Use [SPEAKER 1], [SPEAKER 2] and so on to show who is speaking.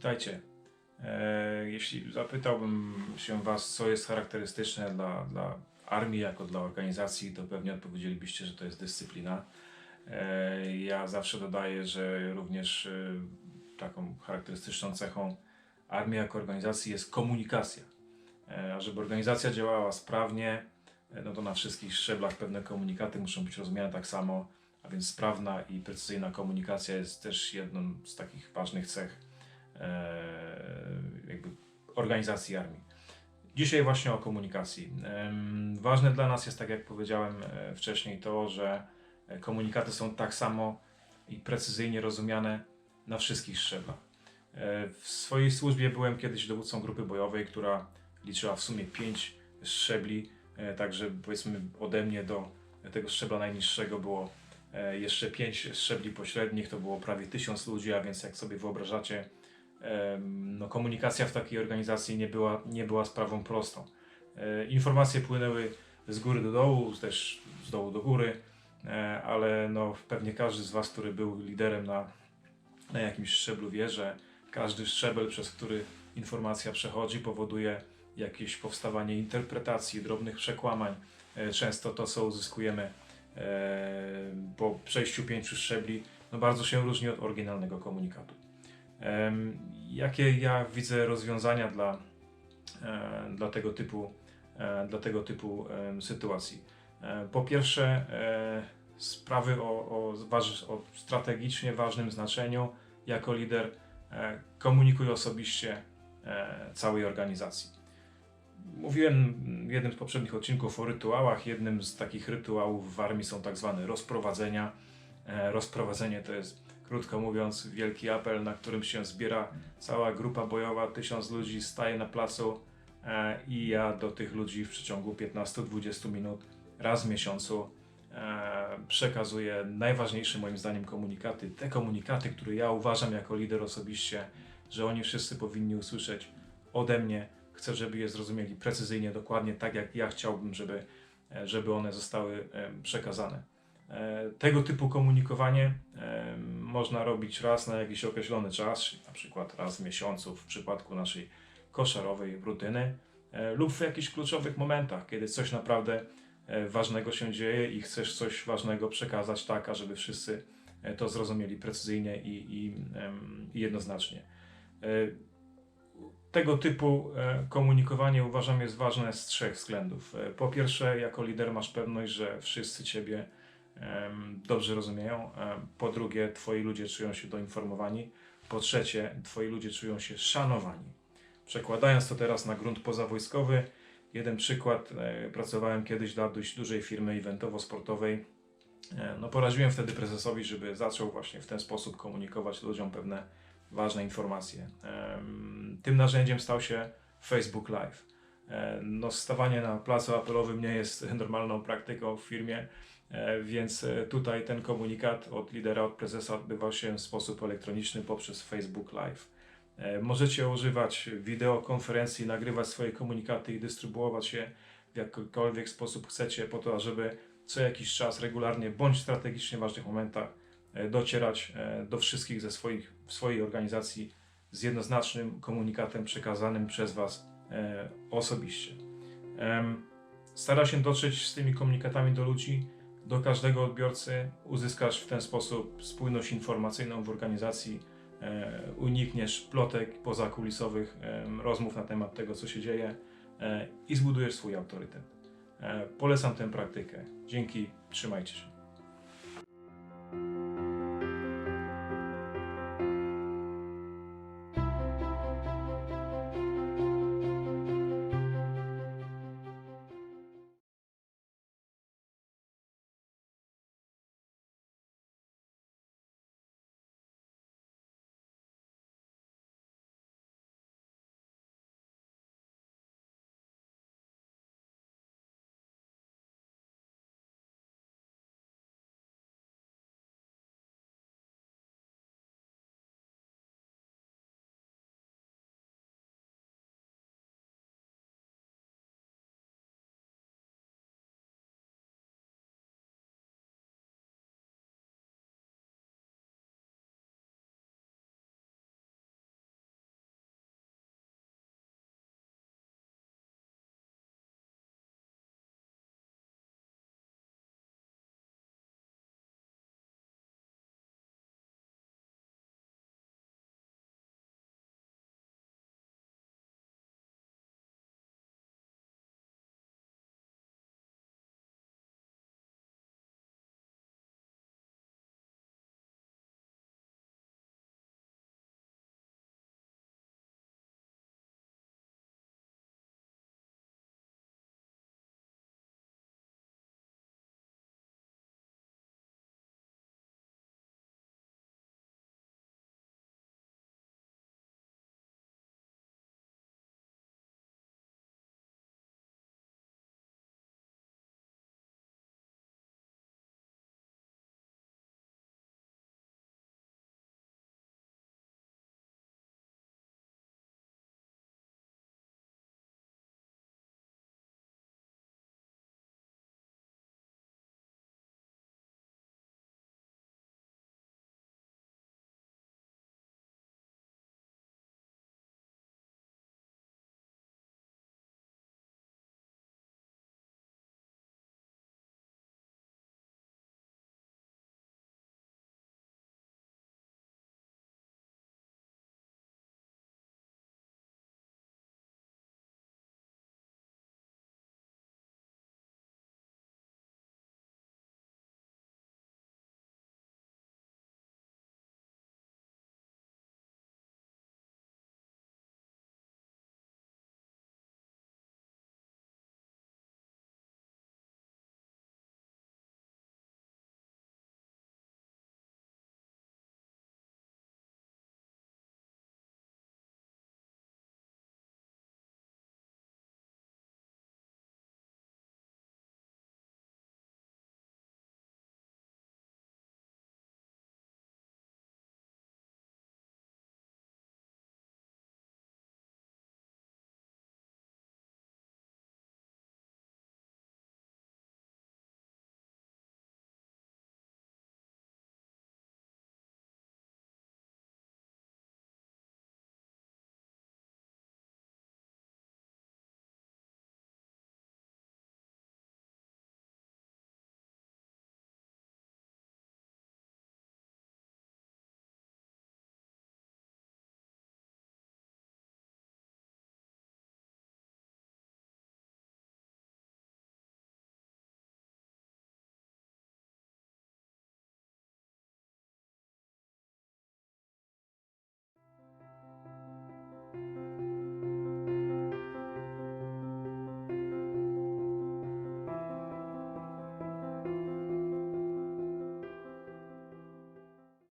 [SPEAKER 1] Witajcie. E, Jeśli zapytałbym się Was, co jest charakterystyczne dla, dla armii jako dla organizacji, to pewnie odpowiedzielibyście, że to jest dyscyplina. E, Ja zawsze dodaję, że również e, taką charakterystyczną cechą armii jako organizacji jest komunikacja. A żeby organizacja działała sprawnie, no to na wszystkich szczeblach pewne komunikaty muszą być rozumiane tak samo, a więc sprawna i precyzyjna komunikacja jest też jedną z takich ważnych cech jakby organizacji armii. Dzisiaj właśnie o komunikacji. Ważne dla nas jest, tak jak powiedziałem e, wcześniej, to, że e, komunikaty są tak samo i precyzyjnie rozumiane na wszystkich szczeblach. E, W swojej służbie byłem kiedyś dowódcą grupy bojowej, która liczyła w sumie pięć szczebli, e, także powiedzmy ode mnie do tego szczebla najniższego było e, jeszcze pięć szczebli pośrednich, to było prawie tysiąc ludzi, a więc jak sobie wyobrażacie, no, komunikacja w takiej organizacji nie była, nie była sprawą prostą. E, Informacje płynęły z góry do dołu, też z dołu do góry, e, ale no, pewnie każdy z Was, który był liderem na, na jakimś szczeblu wie, że każdy szczebel, przez który informacja przechodzi, powoduje jakieś powstawanie interpretacji, drobnych przekłamań. E, Często to, co uzyskujemy po przejściu pięciu szczebli, no bardzo się różni od oryginalnego komunikatu. Jakie ja widzę rozwiązania dla, e, dla tego typu, e, dla tego typu sytuacji? E, Po pierwsze, sprawy o, o, o strategicznie ważnym znaczeniu jako lider komunikuj osobiście całej organizacji. Mówiłem w jednym z poprzednich odcinków o rytuałach. Jednym z takich rytuałów w armii są tak zwane rozprowadzenia. Rozprowadzenie to jest, krótko mówiąc, wielki apel, na którym się zbiera cała grupa bojowa, tysiąc ludzi staje na placu e, i ja do tych ludzi w przeciągu 15-20 minut raz w miesiącu e, przekazuję najważniejsze moim zdaniem komunikaty. Te komunikaty, które ja uważam jako lider osobiście, że oni wszyscy powinni usłyszeć ode mnie. Chcę, żeby je zrozumieli precyzyjnie, dokładnie tak, jak ja chciałbym, żeby, e, żeby one zostały przekazane. E, Tego typu komunikowanie e, można robić raz na jakiś określony czas, na przykład raz w miesiącu w przypadku naszej koszarowej rutyny, e, lub w jakichś kluczowych momentach, kiedy coś naprawdę ważnego się dzieje i chcesz coś ważnego przekazać tak, ażeby wszyscy to zrozumieli precyzyjnie i, i, i jednoznacznie. Tego typu komunikowanie uważam jest ważne z trzech względów. Po pierwsze, jako lider masz pewność, że wszyscy Ciebie dobrze rozumieją. Po drugie, Twoi ludzie czują się doinformowani. Po trzecie, Twoi ludzie czują się szanowani. Przekładając to teraz na grunt pozawojskowy, jeden przykład. e, Pracowałem kiedyś dla dość dużej firmy eventowo-sportowej. E, No, poradziłem wtedy prezesowi, żeby zaczął właśnie w ten sposób komunikować ludziom pewne ważne informacje. Tym narzędziem stał się Facebook Live. E, No, stawanie na placu apelowym nie jest normalną praktyką w firmie, więc e, tutaj ten komunikat od lidera, od prezesa odbywał się w sposób elektroniczny poprzez Facebook Live. E, Możecie używać wideokonferencji, nagrywać swoje komunikaty i dystrybuować je w jakikolwiek sposób chcecie, po to, żeby co jakiś czas regularnie bądź w strategicznie ważnych momentach e, docierać e, do wszystkich ze swoich, w swojej organizacji z jednoznacznym komunikatem przekazanym przez Was e, osobiście. Stara się dotrzeć z tymi komunikatami do ludzi, do każdego odbiorcy. Uzyskasz w ten sposób spójność informacyjną w organizacji, e, unikniesz plotek pozakulisowych, rozmów na temat tego, co się dzieje e, i zbudujesz swój autorytet. E, Polecam tę praktykę. Dzięki, trzymajcie się.